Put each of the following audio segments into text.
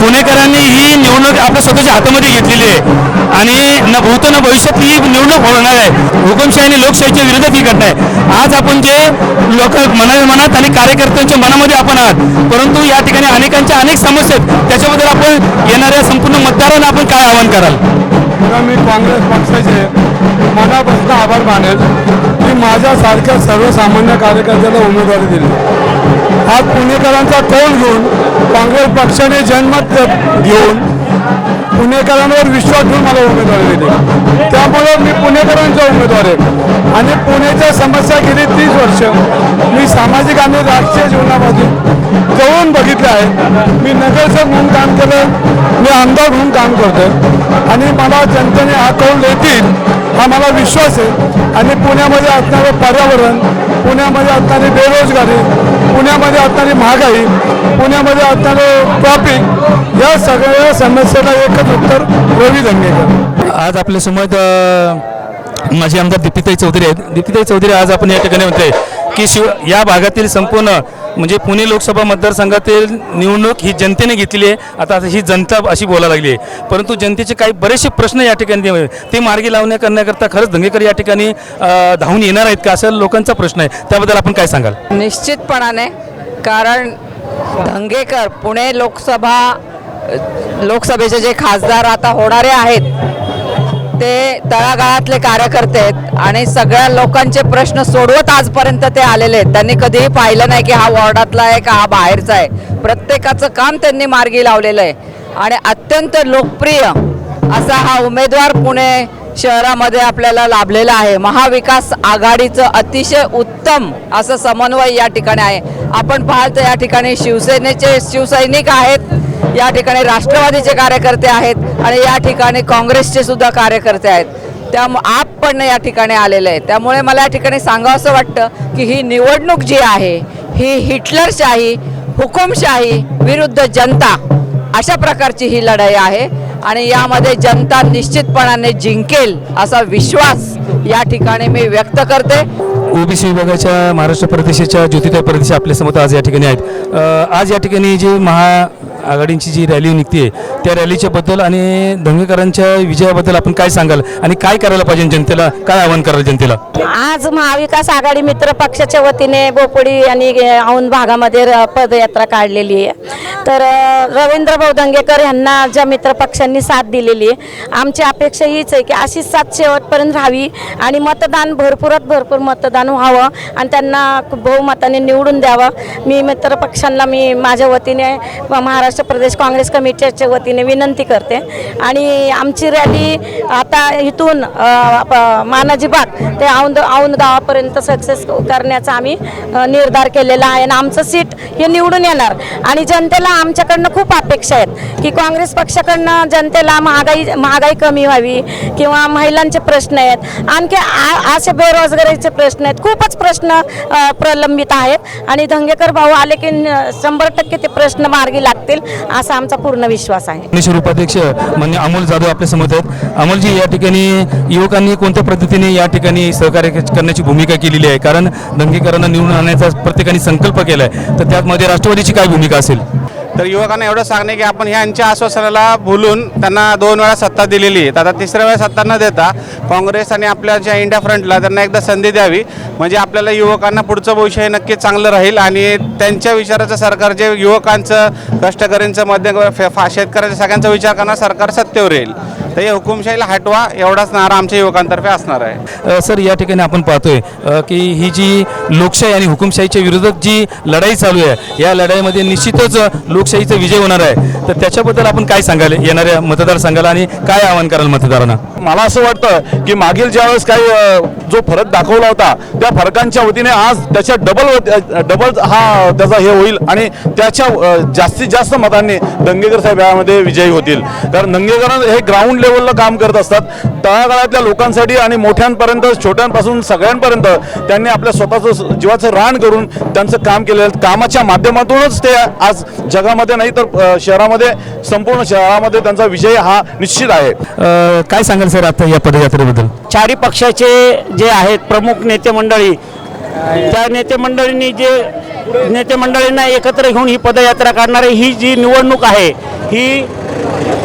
पुणेकरांनी ही निवडणूक आपल्या स्वतःच्या हातामध्ये घेतलेली आहे. आणि न भूत न भविष्यात ही निवडणूक होणार आहे. हुकुमशाही आणि लोकशाहीच्या विरोधात ही घटना आहे. आज आपण जे लोक मना मनात आणि कार्यकर्त्यांच्या मनामध्ये आपण आहात परंतु या ठिकाणी अनेकांच्या अनेक समस्या आहेत. त्याच्याबद्दल आपण येणाऱ्या संपूर्ण मतदारांना आपण काय आवाहन कराल? मी काँग्रेस पक्षाचे मनापासून आभार मानेल की माझ्यासारख्या सर्वसामान्य कार्यकर्त्याला उमेदवारी दिली. हा पुणेकरांचा कौल घेऊन काँग्रेस पक्षाने जनमत घेऊन पुणेकरांवर विश्वास ठेवून मला उमेदवारी दिली. त्यामुळे मी पुणेकरांचा उमेदवार आहे. आणि पुण्याच्या समस्या गेली तीस वर्ष मी सामाजिक आणि राजकीय जीवनामध्ये जवळून बघितलं आहे. मी नगरसेवक म्हणून काम केलं मी आमदार म्हणून काम करतोय. आणि मला जनतेने हा कौल देतील हा मला विश्वास आहे. आणि पुण्यामध्ये असणारं पर्यावरण पुण्यामध्ये असणारी बेरोजगारी पुण्यामध्ये असणारी महागाई पुण्यामध्ये असणारं ट्रॉफिक या सगळ्या समस्येला एकच उत्तर रवी धंगेकर आज आपल्यासमोर माझे आमदार दीपिताई चौधरी आहेत. दीपिताई चौधरी आज आपण या ठिकाणी म्हणतोय की शिव या भागातील संपूर्ण म्हणजे पुणे लोकसभा मतदारसंघातील निवडणूक ही जनतेने घेतली आहे. आता ही जनता अशी बोलायला लागली आहे. परंतु जनतेचे काही बरेचसे प्रश्न या ठिकाणी ते- मार्गी लावण्या करण्याकरता खरंच दंगेकर या ठिकाणी धावून येणार आहेत का? असं लोकांचा प्रश्न आहे. त्याबद्दल आपण काय सांगाल? निश्चितपणाने कारण धंगेकर पुणे लोकसभा लोकसभेचे जे खासदार आता होणारे आहेत ते तळागाळातले कार्यकर्ते आहेत आणि सगळ्या लोकांचे प्रश्न सोडवत आजपर्यंत ते आलेले आहेत. त्यांनी कधीही पाहिलं नाही की हा वॉर्डातला आहे का हा बाहेरचा आहे. प्रत्येकाचं काम त्यांनी मार्गी लावलेलं आहे. आणि अत्यंत लोकप्रिय असा हा उमेदवार पुणे शहरामध्ये आपल्याला लाभलेला आहे. महाविकास आघाडीचं अतिशय उत्तम असं समन्वय या ठिकाणी आहे. आपण पाहाल तर या ठिकाणी शिवसेनेचे शिवसैनिक आहेत. या ठिकाणी राष्ट्रवादीचे कार्यकर्ते आहेत आणि या ठिकाणी काँग्रेसचे सुद्धा कार्यकर्ते आहेत. त्या आप पण या ठिकाणी आलेले आहेत. त्यामुळे मला या ठिकाणी सांगावं असं वाटतं की ही निवडणूक जी आहे ही हिटलरशाही हुकुमशाही विरुद्ध जनता अशा प्रकारची ही लढाई आहे आणि यामध्ये जनता निश्चितपणाने जिंकेल असा विश्वास या ठिकाणी मी व्यक्त करते. ओबीसी विभागाच्या महाराष्ट्र प्रदेशाच्या ज्योतिताई प्रदेश आपल्यासमोर आज या ठिकाणी आहेत. आज या ठिकाणी जी महा आघाडींची जी रॅली निघते त्या रॅलीच्याबद्दल आणि दंगेकरांच्या विजयाबद्दल आपण काय सांगाल? आणि काय करायला पाहिजे जनतेला? काय आवाहन कराल जनतेला? आज महाविकास आघाडी मित्र पक्षाच्या वतीने बोपोडी आणि औंध भागामध्ये र- पदयात्रा काढलेली आहे. तर अ, रवींद्र भाऊ दंगेकर यांना ज्या मित्र पक्षांनी साथ दिलेली आहे आमची अपेक्षा हीच आहे की अशीच साथ शेवटपर्यंत राहावी आणि मतदान भरपूरात भरपूर मतदान व्हावं आणि त्यांना बहुमताने निवडून द्यावं. मी मित्र पक्षांना मी माझ्या वतीने महाराष्ट्र प्रदेश काँग्रेस कमिटीच्या वतीने विनंती करते. आणि आमची रॅली आता इथून अ, मानाजी बाग ते औंद औंद गावापर्यंत सक्सेस करण्याचा आम्ही निर्धार केलेला आहे. आणि आमचं सीट हे निवडून येणार. आणि जनतेला आमच्याकडनं खूप अपेक्षा आहेत की काँग्रेस पक्षाकडनं जनतेला महागाई महागाई कमी व्हावी किंवा महिलांचे प्रश्न आहेत. आणखी आ- असे बेरोजगारीचे प्रश्न आहेत. खूपच प्रश्न प्रलंबित आहेत. आणि धंगेकर भाऊ आले की शंभर टक्के ते प्रश्न मार्गी लागतील. असा आमचा पूर्ण विश्वास आहे. ज्ञानेश्वर उपाध्यक्ष म्हणजे अमोल जाधव आपल्यासमोर आहेत. अमोलजी या ठिकाणी युवकांनी कोणत्या पद्धतीने या ठिकाणी सहकार्य करण्याची भूमिका केलेली आहे? कारण दंगेकरांना निवडून आणण्याचा प्रत्येकाने संकल्प केला आहे तर त्यामध्ये राष्ट्रवादीची काय भूमिका असेल? तर युवकांना एवढं सांगणे की आपण ह्यांच्या आश्वासनाला भुलून त्यांना दोन वेळा सत्ता दिलेली आहे. तर आता तिसऱ्या वेळा सत्ता न देता काँग्रेस आणि आपल्या ज्या इंडिया फ्रंटला त्यांना एकदा संधी द्यावी. म्हणजे आपल्याला युवकांना पुढचं भविष्य हे नक्की चांगलं राहील आणि त्यांच्या विचाराचं सरकार जे युवकांचं कष्टकरींचं मध्य शेतकऱ्यांच्या फा- सगळ्यांचा विचार करणार सरकार सत्तेवर येईल. तर हे हुकुमशाहीला हटवा एवढाच नारा आमच्या युवकांतर्फे असणार आहे. सर या ठिकाणी आपण पाहतोय की ही जी लोकशाही आणि हुकुमशाहीच्या विरोधात जी लढाई चालू आहे या लढाईमध्ये निश्चितच लोकशाहीचा विजय होणार आहे. तर त्याच्याबद्दल आपण काय सांगाल येणाऱ्या मतदारसंघाला आणि काय आवाहन कराल मतदारांना? मला असं वाटतं की मागील ज्यावेळेस काही जो फरक दाखवला होता त्या फरकांच्या वतीने आज त्याच्या डबल डबल हा त्याचा हे होईल आणि त्याच्या जास्तीत जास्त मतांनी दंगेकर साहेब यामध्ये विजयी होतील. कारण दंगेकर हे ग्राउंड लेवलला काम करत असतात. तळागाळातल्या लोकांसाठी आणि मोठ्यांपर्यंत छोट्यांपासून सगळ्यांपर्यंत त्यांनी आपल्या स्वतःचं जीवाचं रान करून त्यांचं काम केलेलं आहे. कामाच्या माध्यमातूनच ते आज जगामध्ये नाही तर शहरामध्ये संपूर्ण शहरामध्ये त्यांचा विजय हा निश्चित आहे. काय सांगाल सर आता या पदयात्रेबद्दल? चारी पक्षाचे जे आहेत प्रमुख नेते मंडळी त्या नेते मंडळींनी जे नेते मंडळींना एकत्र घेऊन ही पदयात्रा काढणारी ही जी निवडणूक आहे ही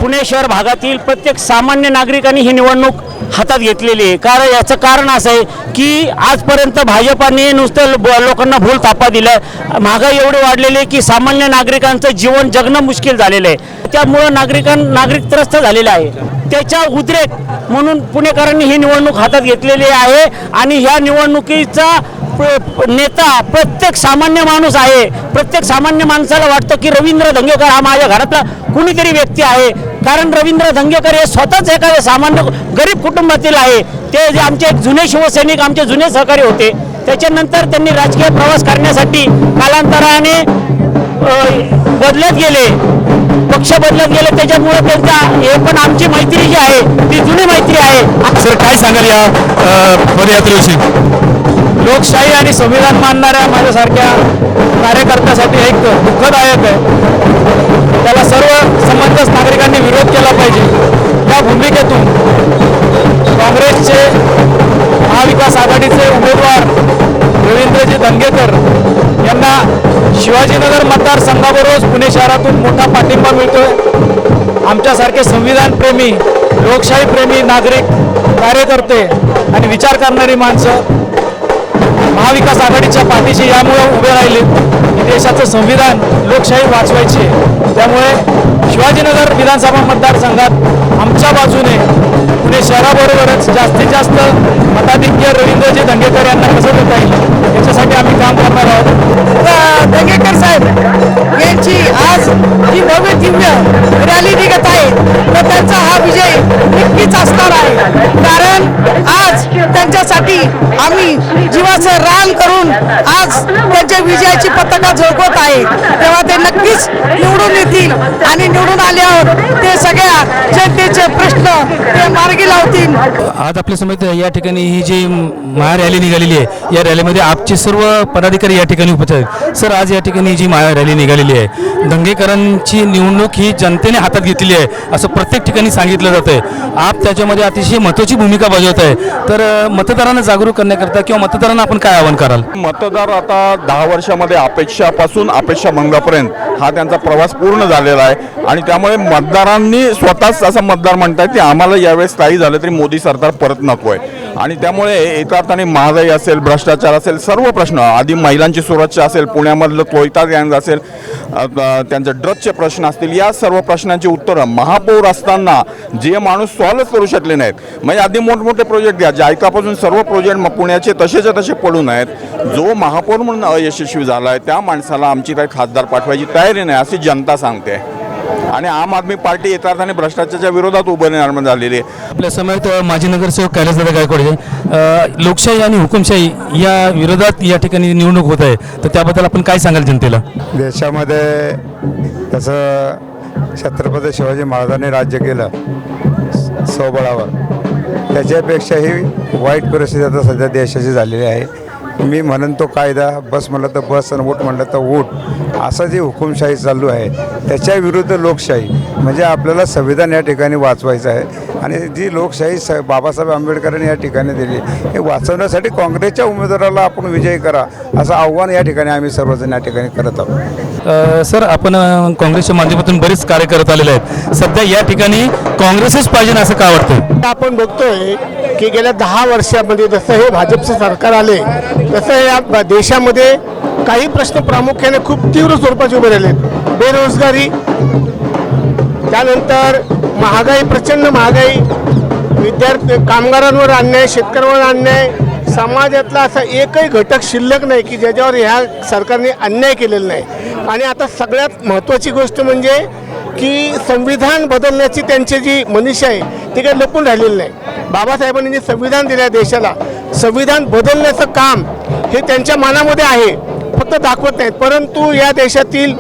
पुणे शहर भागातील प्रत्येक सामान्य नागरिकांनी ही निवडणूक हातात घेतलेली आहे. कारण याचं कारण असं आहे की आजपर्यंत भाजपाने नुसतं ब- लोकांना भूल थापा दिला. महागाई एवढी वाढलेली आहे की सामान्य नागरिकांचं जीवन जगणं मुश्किल झालेलं आहे. त्यामुळं नागरिकां नागरिक त्रस्त झालेले आहे. त्याच्या उद्रेक म्हणून पुणेकरांनी ही निवडणूक हातात घेतलेली आहे आणि ह्या निवडणुकीचा नेता प्रत्येक सामान्य माणूस आहे. प्रत्येक सामान्य माणसाला वाटतं की रवींद्र धंगेकर हा माझ्या घरातला कुणीतरी व्यक्ती आहे. कारण रवींद्र धंगेकर हे स्वतःच एखादे सामान्य गरीब कुटुंबातील आहे. ते जे आमचे एक जुने शिवसैनिक आमचे जुने सहकारी होते. त्याच्यानंतर त्यांनी राजकीय प्रवास करण्यासाठी कालांतराने बदलत गेले. पक्ष बदलत गेले. त्याच्यामुळे त्यांचा हे पण आमची मैत्री जी आहे ती जुनी मैत्री आहे. सर काय सांगाल या पदयात्रेविषयी? लोकशाही आणि संविधान मानणाऱ्या माझ्यासारख्या कार्यकर्त्यासाठी एक दुःखदायक आहे. त्याला सर्व समंजस नागरिकांनी विरोध केला पाहिजे. या भूमिकेतून काँग्रेसचे महाविकास आघाडीचे उमेदवार रवींद्रजी दंगेकर यांना शिवाजीनगर मतदारसंघाबरोबर पुणे शहरातून मोठा पाठिंबा मिळतोय. आमच्यासारखे संविधानप्रेमी लोकशाहीप्रेमी नागरिक कार्यकर्ते आणि विचार करणारी माणसं महाविकास आघाडीच्या पाठीशी यामुळे उभे राहिले. की देशाचं संविधान लोकशाही वाचवायची. आहे. त्यामुळे शिवाजीनगर विधानसभा मतदारसंघात आमच्या बाजूने पुणे शहराबरोबरच जास्तीत जास्त मताधिक्य रवींद्रजी दंगेकर यांना कसं देता येईल? याच्यासाठी आम्ही काम करणार आहोत. दंगेकर साहेब यांची आज ही भव्य दिव्य रॅली निघत आहे तर त्यांचा हा विजय नक्कीच असणार आहे. कारण आज त्यांच्यासाठी आम्ही जीवाचं रान करून आज त्यांच्या विजयाची पताका झळकवत आहे. तेव्हा ते नक्कीच निवडून येतील आणि निवडून आल्यावर ते सगळ्या जनतेचे प्रश्न ते मार्गी लावतील. आज आपल्या समेत या ठिकाणी ही जी महारॅली निघालेली आहे या रॅलीमध्ये आपचे सर्व पदाधिकारी या ठिकाणी उपस्थित आहेत. सर आज या ठिकाणी जी महारॅली निघालेली आहे दंगेकरांची निवडणूक ही जनतेने हातात घेतलेली आहे असं प्रत्येक ठिकाणी सांगितलं जातं आहे आप त्याच्यामध्ये अतिशय महत्त्वाची भूमिका बजावत आहे तर मतदारांना जागरूक करण्याकरता किंवा मतदारांना आपण काय आवाहन कराल? मतदार आता दहा वर्षामध्ये अपेक्षापासून अपेक्षा मंगापर्यंत हा त्यांचा प्रवास पूर्ण झालेला आहे. आणि त्यामुळे मतदारांनी स्वतःच असं मतदार म्हणतात की आम्हाला यावेळेस काही झालं तरी मोदी सरकार परत नको आहे आणि त्यामुळे एका अर्थाने महागाई असेल भ्रष्टाचार असेल सर्व प्रश्न आधी महिलांची सुरक्षा असेल पुण्यामधलं कोयता गँग असेल त्यांचे ड्रग्सचे प्रश्न असतील या सर्व प्रश्नांची उत्तरं महापौर असताना जे माणूस सॉल्व करू शकले नाहीत. म्हणजे आधी मोठमोठे प्रोजेक्ट घ्या जायकापासून सर्व प्रोजेक्ट पुण्याचे तसेच्या तसे पडून आहेत जो महापौर म्हणून अयशस्वी झाला आहे त्या माणसाला आमची काही खासदार पाठवायची तयारी नाही अशी जनता सांगते. आणि आम आदमी पार्टी एका अर्थाने भ्रष्टाचाराच्या विरोधात उभं निर्माण झालेली आहे. आपल्या समेत अ, माजी नगरसेवक कैलासदादा गायकवाड. अ, लोकशाही आणि हुकुमशाही या विरोधात या ठिकाणी निवडणूक होत आहे. तर त्याबद्दल आपण काय सांगाल जनतेला? देशामध्ये जसं छत्रपती शिवाजी महाराजांनी राज्य केलं स्वबळावर त्याच्यापेक्षाही वाईट परिस्थिती आता सध्या देशाची झालेली आहे. मी म्हणून तो कायदा बस म्हणलं तर बस आणि उठ म्हणलं तर उठ असं जी हुकुमशाही चालू आहे त्याच्या विरुद्ध लोकशाही म्हणजे आपल्याला संविधान या ठिकाणी वाचवायचं आहे. आणि जी लोकशाही स बाबासाहेब आंबेडकरांनी या ठिकाणी दिली हे वाचवण्यासाठी काँग्रेसच्या उमेदवाराला आपण विजयी करा असं आव्हान या ठिकाणी आम्ही सर्वजण या ठिकाणी करत आहोत. सर आपण काँग्रेसच्या माध्यमातून बरेच कार्य करत आलेले आहेत. सध्या या ठिकाणी काँग्रेसच पाहिजे असं का वाटतं आपण बघतोय की गेल्या दहा वर्षामध्ये जसं हे भाजपचं सरकार आले तसं या देशामध्ये काही प्रश्न प्रामुख्याने खूप तीव्र स्वरूपाचे उभे राहिले बेरोजगारी त्यानंतर महागाई प्रचंड महागाई विद्यार्थी कामगारांवर अन्याय शेतकऱ्यांवर अन्याय समाजातला असा एकही घटक शिल्लक नाही की ज्याच्यावर ह्या सरकारने अन्याय केलेला नाही. आणि आता सगळ्यात महत्त्वाची गोष्ट म्हणजे की संविधान बदलण्याची त्यांची जी मनीषा आहे ती काही लपून राहिलेली नाही. बाबासाहेबांनी जे संविधान दिलं आहे देशाला संविधान बदलण्याचं काम हे त्यांच्या मनामध्ये आहे फक्त दाखवत नाहीत. परंतु या देशातील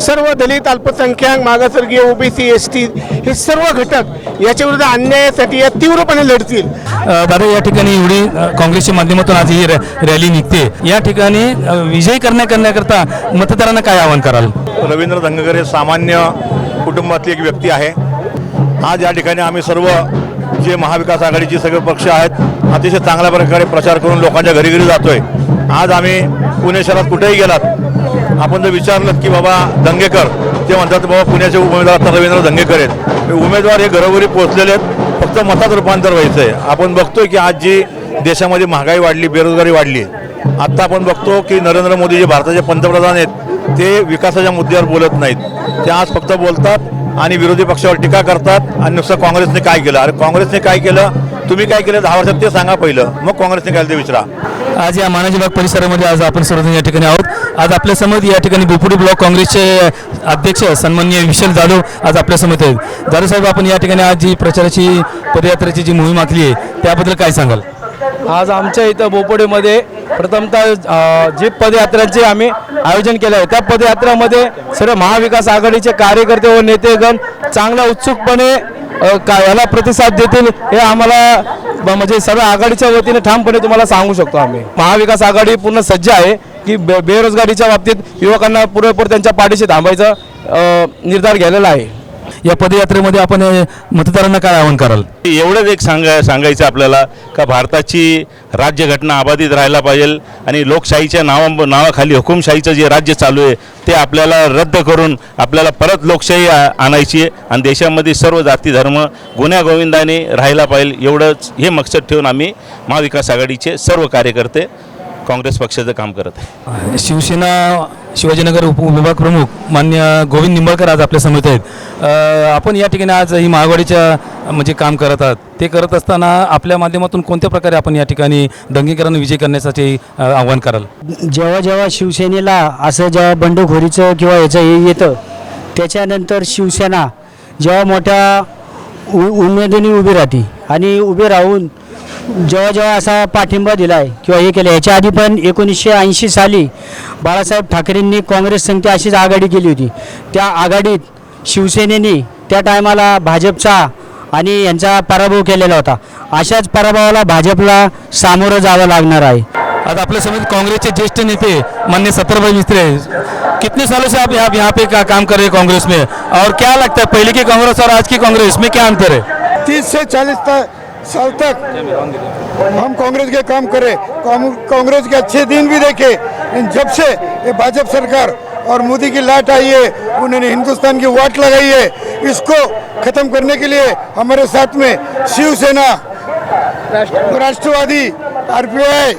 सर्व दलित अल्पसंख्याक मागासवर्गीय ओबीसी एस टी हे सर्व घटक याच्या विरुद्ध अन्यायासाठी या तीव्रपणे लढतील. दादा या ठिकाणी एवढी काँग्रेसच्या माध्यमातून आज ही रॅ- रॅली निघते. या ठिकाणी विजयी करण्या करण्याकरता मतदारांना काय आवाहन कराल? रवींद्र धंगकर हे सामान्य कुटुंबातली एक व्यक्ती आहे. आज या ठिकाणी आम्ही सर्व जे महाविकास आघाडीचे सगळे पक्ष आहेत अतिशय चांगल्या प्रकारे प्रचार करून लोकांच्या घरी घरी जातोय. आज आम्ही पुणे शहरात कुठेही गेलात आपण जर विचारलं की बाबा दंगेकर ते म्हणतात बाबा पुण्याचे उमेदवार आता रवींद्र दंगेकर आहेत. हे उमेदवार हे घरोघरी पोहोचलेले आहेत फक्त मतात रूपांतर व्हायचं आहे. आपण बघतोय की आज जी देशामध्ये महागाई वाढली बेरोजगारी वाढली आत्ता आपण बघतो की नरेंद्र मोदी जे भारताचे पंतप्रधान आहेत ते विकासाच्या मुद्द्यावर बोलत नाहीत. ते आज फक्त बोलतात आणि विरोधी पक्षावर टीका करतात आणि नुसतं काँग्रेसने काय केलं? अरे काँग्रेसने काय केलं? तुम्ही काय केलं? दहा वर्षात ते सांगा पहिलं. मग काँग्रेसने काय ते विचारा. आज या मानाजी बाग परिसरामध्ये आज आपण सर्वजण या ठिकाणी आहोत. आज आपल्यासमोर या ठिकाणी बोपुडी ब्लॉक काँग्रेसचे अध्यक्ष सन्माननीय विशाल जाधव आज आपल्यासमोर आहेत. जाधव साहेब आपण या ठिकाणी आज जी प्रचाराची पदयात्रेची जी मोहीम आखली आहे त्याबद्दल काय सांगाल? आज आमच्या इथं बोपोडीमध्ये प्रथमतः जी पदयात्रांचे आम्ही आयोजन केलं आहे. त्या पदयात्रामध्ये सर्व महाविकास आघाडीचे कार्यकर्ते व नेतेगण चांगल्या उत्सुकपणे का याला प्रतिसाद देतील हे आम्हाला म्हणजे सर्व आघाडीच्या वतीने ठामपणे तुम्हाला सांगू शकतो आम्ही. महाविकास आघाडी पूर्ण सज्ज आहे की बे बेरोजगारीच्या बाबतीत युवकांना पुरेपूर त्यांच्या पाठीशी थांबायचा निर्धार घ्यायला आहे. या पदयात्रेमध्ये आपण मतदारांना काय आवाहन कराल? एवढंच एक सांगा सांगायचं आपल्याला का भारताची राज्यघटना अबाधित राहायला पाहिजे आणि लोकशाहीच्या नावा नावाखाली हुकुमशाहीचं जे राज्य चालू आहे ते आपल्याला रद्द करून आपल्याला परत लोकशाही आ- आणायची आहे आणि देशामध्ये सर्व जाती धर्म गुन्ह्यागोविंदाने राहायला पाहिजे. एवढंच हे मकसद ठेवून आम्ही महाविकास आघाडीचे सर्व कार्यकर्ते काँग्रेस पक्षाचं काम करत आहे. शिवसेना शिवाजीनगर उपविभाग प्रमुख मान्य गोविंद निंबाळकर आज आपल्यासमोर आहेत. आपण या ठिकाणी आज ही महाआघाडीच्या म्हणजे काम करत आहात. ते करत असताना आपल्या माध्यमातून कोणत्या प्रकारे आपण या ठिकाणी दंगेकरांना विजय करण्यासाठी आव्हान कराल? जेव्हा जेव्हा शिवसेनेला असं जेव्हा बंडखोरीचं किंवा याचं हे येतं त्याच्यानंतर शिवसेना जेव्हा मोठ्या उ उमेदवारी उभी राहते आणि उभी राहून जेव्हा जेव्हा असा पाठिंबा दिला आहे किंवा हे केलं याच्या आधी पण एकोणीसशे ऐंशी साली बाळासाहेब ठाकरेंनी काँग्रेस संघ अशीच आघाडी केली होती. त्या आघाडीत शिवसेनेने त्या टायमाला भाजपचा आणि यांचा पराभव केलेला होता. अशाच पराभवाला भाजपला सामोरं जावं लागणार आहे. आज आपल्यासमोर कांग्रेस के ज्येष्ठ नेते मान्य सत्तर मिस्त्री कितने सालों से आप यहाँ यहाँ पे का, काम कर रहे हैं कांग्रेस में? और क्या लगता है पहले की कांग्रेस और आज की कांग्रेस में क्या अंतर है? तीस से चालीस साल तक। हम कांग्रेस के काम करे। कांग्रेस के अच्छे दिन भी देखे। लेकिन जब से ये भाजपा सरकार और मोदी की लाट आई है उन्होंने हिंदुस्तान की वाट लगाई है इसको खत्म करने के लिए हमारे साथ में शिवसेना राष्ट्रवादी आरपीआई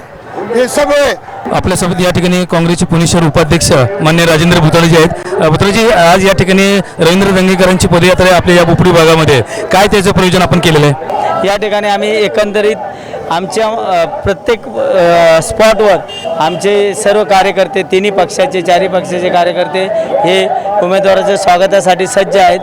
ये सब है। आपल्यासोबत या ठिकाणी काँग्रेसचे पुणे शहर उपाध्यक्ष मान्य राजेंद्र भुताळेजी आहेत. भुताळेजी आज या ठिकाणी रवींद्र दंगेकरांची पदयात्रा आहे आपल्या या बुपडी भागामध्ये. काय त्याचं प्रयोजन आपण केलेलं आहे? या ठिकाणी आम्ही एकंदरीत आमच्या प्रत्येक स्पॉटवर आमचे सर्व कार्यकर्ते तिन्ही पक्षाचे चारही पक्षाचे कार्यकर्ते हे उमेदवाराच्या स्वागतासाठी सज्ज आहेत.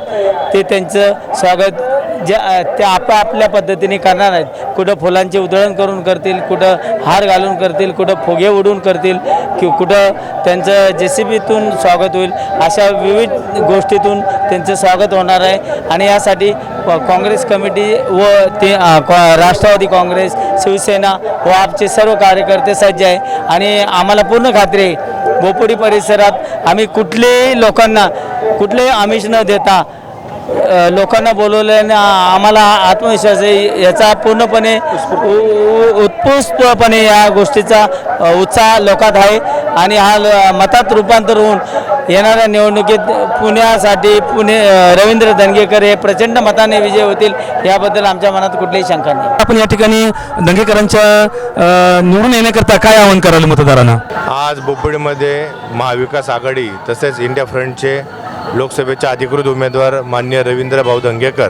ते त्यांचं स्वागत ज्या त्या आपापल्या पद्धतीने करणार आहेत. कुठं फुलांचे उधळण करून करतील कुठं हार घालून करतील कुठं फुगे उडून करतील कि कुठं त्यांचं जे सी बीतून स्वागत होईल अशा विविध गोष्टीतून त्यांचं स्वागत होणार आहे. आणि यासाठी काँग्रेस कमिटी व ते राष्ट्रवादी काँग्रेस शिवसेना व आमचे सर्व कार्यकर्ते सज्ज आहे. आणि आम्हाला पूर्ण खात्री आहे बोपोडी परिसरात आम्ही कुठलेही लोकांना कुठलेही आमिष न देता लोकांना बोलवल्याने आम्हाला आत्मविश्वास आहे. याचा पूर्णपणे उ- उ- उत्स्फूर्तपणे या गोष्टीचा उत्साह लोकात आहे. आणि हा ल- मतात रूपांतर होऊन येणाऱ्या निवडणुकीत पुण्यासाठी पुणे रवींद्र धनगेकर हे प्रचंड मताने विजय होतील याबद्दल आमच्या मनात कुठलीही शंका नाही. आपण या ठिकाणी दंगेकरांच्या अ, निवडून येण्याकरता काय आवाहन कराल मतदारांना? आज बोपडीमध्ये महाविकास आघाडी तसेच इंडिया फ्रंटचे लोकसभेचे अधिकृत उमेदवार मान्य रवींद्र भाऊ दंगेकर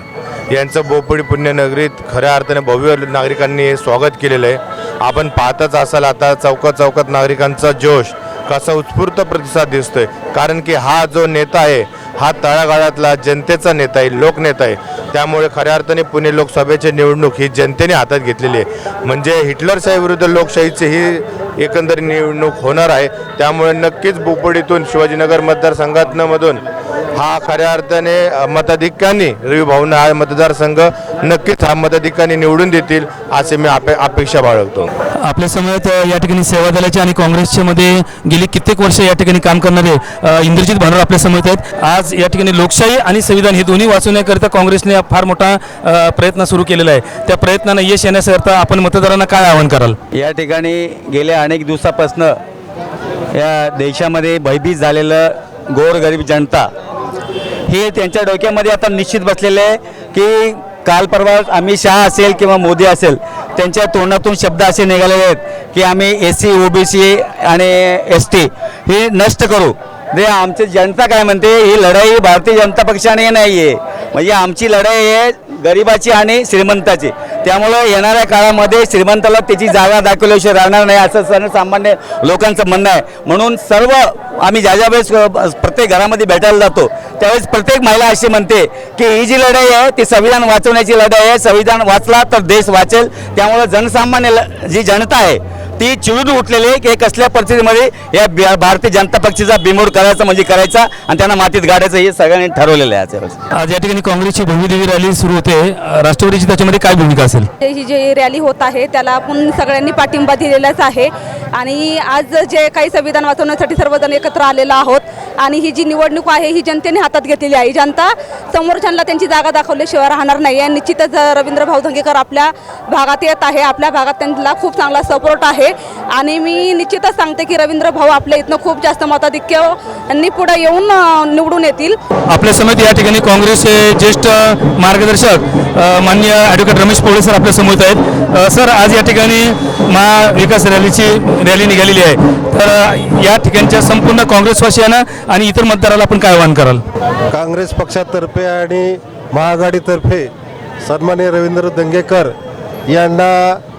यांचं बोपडी पुण्यनगरीत खऱ्या अर्थाने भव्य नागरिकांनी हे स्वागत केलेलं आहे. आपण पाहतच असाल आता चौकात चौकात नागरिकांचा जोश कसा उत्स्फूर्त प्रतिसाद दिसतोय. कारण की हा जो नेता आहे हा तळागाळातला जनतेचा नेता आहे लोकनेता आहे त्यामुळे खऱ्या अर्थाने पुणे लोकसभेची निवडणूक ही जनतेने हातात घेतलेली आहे. म्हणजे हिटलरशाही विरुद्ध लोकशाहीची ही एकंदर निवडणूक होणार आहे. त्यामुळे नक्कीच बोपडीतून शिवाजीनगर मतदारसंघातनं हा खऱ्या अर्थाने अ, मताधिक्यांनी रवी हा मतदारसंघ नक्कीच हा मताधिक्यांनी निवडून देतील असे मी अपे अपेक्षा बाळगतो. आपल्यासमोर या ठिकाणी सेवा दलाच्या आणि काँग्रेसच्या मध्ये गेली कित्येक वर्ष या ठिकाणी काम करणारे इंद्रजित भानोर आपल्यासमोर आहेत. आज या ठिकाणी लोकशाही आणि संविधान हे दोन्ही वाचवण्याकरिता काँग्रेसने फार मोठा प्रयत्न सुरू केलेला आहे. त्या प्रयत्नांना यश येण्याकरता आपण मतदारांना काय आवाहन कराल? या ठिकाणी गेल्या अनेक दिवसापासनं या देशामध्ये भयभीत झालेलं गोरगरीब जनता हे त्यांच्या डोक्यामध्ये आता निश्चित बसलेलं आहे की काल परवा अमित शहा असेल किंवा मोदी असेल त्यांच्या तोंडातून शब्द असे निघालेले आहेत की आम्ही S C O B C आणि एस टी हे नष्ट करू. नाही आमची जनता काय म्हणते ही लढाई भारतीय जनता पक्षाने नाही आहे म्हणजे आमची लढाई आहे गरिबाची आणि श्रीमंताची. त्यामुळं येणाऱ्या काळामध्ये श्रीमंताला त्याची जागा दाखवल्याशिवाय राहणार नाही असं सर्वसामान्य लोकांचं म्हणणं आहे. म्हणून सर्व आम्ही ज्या ज्या वेळेस प्रत्येक घरामध्ये भेटायला जातो त्यावेळेस प्रत्येक महिला अशी म्हणते की ही जी लढाई आहे ती संविधान वाचवण्याची लढाई आहे. संविधान वाचला तर देश वाचेल. त्यामुळं जनसामान्य जी जनता आहे ती चिडून उठलेली आहे की कसल्या परिस्थितीमध्ये या भारतीय जनता पक्षाचा बिमोड करायचा म्हणजे करायचा आणि त्यांना मातीत गाडायचं हे सगळ्यांनी ठरवलेलं आहे आज. या ठिकाणी काँग्रेसची भव्यदेवी रॅली सुरू होते. राष्ट्रवादीची त्याच्यामध्ये काय भूमिका असेल? ही जी रॅली होत आहे त्याला आपण सगळ्यांनी पाठिंबा दिलेलाच आहे. आणि आज जे काही संविधान वाचवण्यासाठी सर्वजण एकत्र आलेलो आहोत आणि ही जी निवडणूक आहे ही जनतेने हातात घेतलेली आहे. जनता समोरच्यांना त्यांची जागा दाखवल्याशिवाय राहणार नाही. आणि निश्चितच रवींद्र भाऊ धंगेकर आपल्या भागात येत आहे आपल्या भागात त्यांना खूप चांगला सपोर्ट आहे. आणि मी निश्चितच सांगते की रवींद्र भाऊ आपल्या इथनं खूप जास्त मताधिक्य यांनी पुढे येऊन निवडून येतील. आपल्या समेत या ठिकाणी काँग्रेसचे ज्येष्ठ मार्गदर्शक अ, माननीय ॲडव्होकेट रमेश पोळे सर आपल्यासमोर आहेत. सर आज या ठिकाणी महाविकास रॅलीची रॅली निघालेली आहे. तर या ठिकाणच्या संपूर्ण काँग्रेसवासियांना आणि इतर मतदाराला आपण काय आवाहन कराल? काँग्रेस पक्षातर्फे आणि महाआघाडीतर्फे सन्मान्य रवींद्र दंगेकर यांना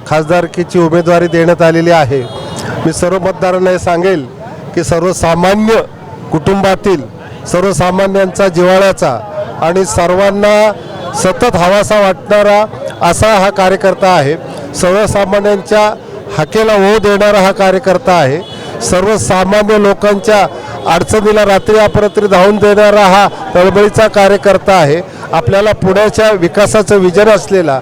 खासदारकीची उमेदवारी देण्यात आलेली आहे. मी सर्व मतदारांना हे सांगेल की सर्वसामान्य कुटुंबातील सर्वसामान्यांचा जिव्हाळ्याचा आणि सर्वांना सतत हवासा वाटणारा असा हा कार्यकर्ता आहे. सर्वसामान्यांच्या हाकेला ओ देणारा हा कार्यकर्ता आहे. सर्वसामान्य लोकांच्या अडचणीला रात्री अपरात्री धावून देणारा हा तळमळीचा कार्यकर्ता आहे. आपल्याला पुण्याच्या विकासाचं विजन असलेला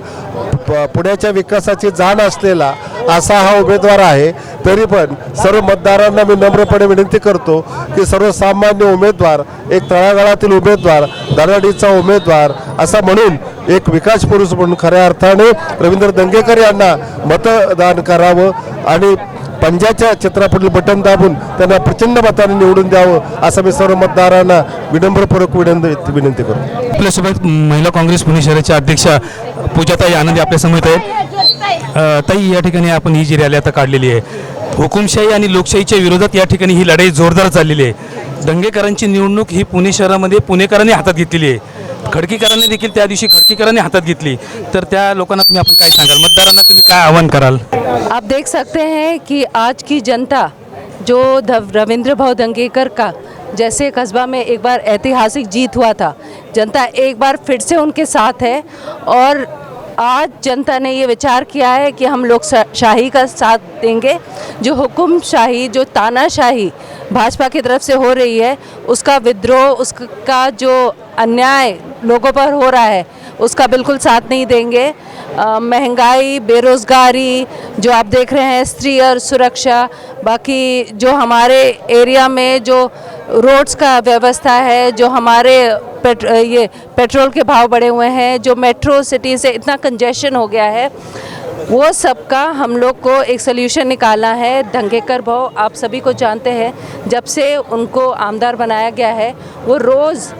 पुण्याच्या विकासाची जाण असलेला असा हा उमेदवार आहे. तरी पण सर्व मतदारांना मी नम्रपणे विनंती करतो की सर्वसामान्य उमेदवार एक तळागाळातील उमेदवार दराडीचा उमेदवार असा म्हणून एक विकास पुरुष म्हणून खऱ्या अर्थाने रवींद्र दंगेकर यांना मतदान करावं आणि पंजाच्या चित्रापुढील बटन दाबून त्यांना प्रचंड मताने निवडून द्यावं असं मी सर्व मतदारांना विनम्रपूर्वक विनंती विनंती करू आपल्यासोबत महिला काँग्रेस पुणे शहराच्या अध्यक्षा पूजाताई आनंदी आपल्यासमोर आहेत. ताई या ठिकाणी आपण ही जी रॅली आता काढलेली आहे हुकुमशाही आणि लोकशाहीच्या विरोधात या ठिकाणी ही लढाई जोरदार चाललेली आहे. दंगेकरांची निवडणूक ही पुणे शहरामध्ये पुणेकरांनी हातात घेतलेली आहे. खडकीकरांनी देखील त्या दिवशी खडकीकरांनी हातात घेतली. तर त्या लोकांना तुम्ही आवाहन आप देख सकते हैं कि आज की जनता, जो रविंद्र भाव दंगेकर का, जैसे कस्बा में एक बार ऐतिहासिक जीत हुआ था, जनता एक बार फिर से उनके साथ है और आज जनता ने ये विचार किया है कि हम लोग शाही का साथ देंगे। जो हुकुम शाही जो तानाशाही भाजपा की तरफ़ से हो रही है, उसका विद्रोह, उसका जो अन्याय लोगों पर हो रहा है, उसका बिल्कुल साथ नहीं देंगे। महँगाई बेरोज़गारी जो आप देख रहे हैं स्त्री और सुरक्षा बाकी जो हमारे एरिया में जो रोड्स का व्यवस्था है जो हमारे पेट्र, ये पेट्रोल के भाव बढ़े हुए हैं जो मेट्रो सिटी से इतना कंजेशन हो गया है वो सबका हम लोग को एक सोल्यूशन निकालना है। दंगेकर भाव आप सभी को जानते हैं, जब से उनको आमदार बनाया गया है, वो रोज़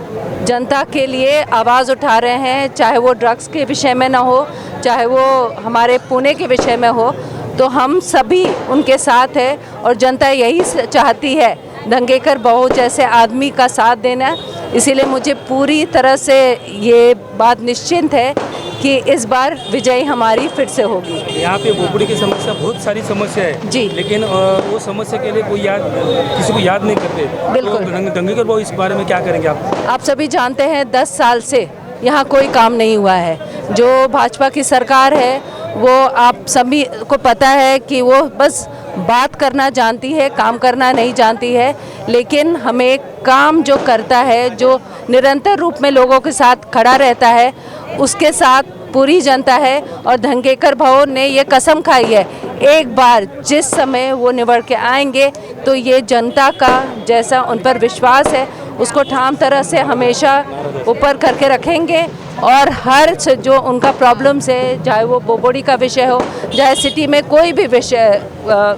जनता के लिए आवाज़ उठा रहे हैं, चाहे वो ड्रग्स के विषय में ना हो, चाहे वो हमारे पुणे के विषय में हो तो हम सभी उनके साथ है और जनता यही चाहती है, दंगेकर बहु जैसे आदमी का साथ देना। इसीलिए मुझे पूरी तरह से ये बात निश्चिंत है कि इस बार विजय हमारी फिर से होगी। यहाँ पे बोपड़ी की समस्या बहुत सारी समस्या है। जी। लेकिन वो समस्या के लिए कोई याद किसी को याद नहीं करते। बिल्कुल। तो दंग- दंगेकर इस बारे में क्या करेंगे आप? आप सभी जानते हैं दस साल से यहाँ कोई काम नहीं हुआ है। जो भाजपा की सरकार है वो आप सभी को पता है कि वो बस बात करना जानती है काम करना नहीं जानती है। लेकिन हमें काम जो करता है जो निरंतर रूप में लोगों के साथ खड़ा रहता है उसके साथ पूरी जनता है और धंगेकर भाव ने ये कसम खाई है। एक बार जिस समय वो निवड़ के आएँगे तो ये जनता का जैसा उन पर विश्वास है, उसको ठाम तरह से हमेशा ऊपर करके रखेंगे और हर जो उनका प्रॉब्लम्स है, चाहे वो बोबोड़ी का विषय हो, चाहे सिटी में कोई भी विषय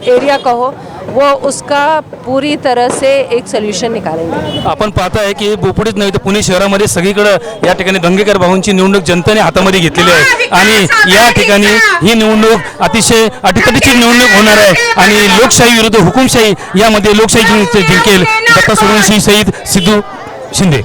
एरिया का हो वो उसका पूरी तरह से एक सोल्यूशन निकालेंगे। आपण पाहताय की बोपडीच नव्हे तर पुणे शहरामध्ये सगळीकडे या ठिकाणी दंगेकर भाऊंची निवडणूक जनतेने हातामध्ये घेतलेली आहे. आणि या ठिकाणी ही निवडणूक अतिशय अटीतटीची निवडणूक होणार आहे. आणि लोकशाही विरुद्ध हुकुमशाही यामध्ये लोकशाही जिंकेल दत्ता सोळंशी सहित सिद्धू शिंदे.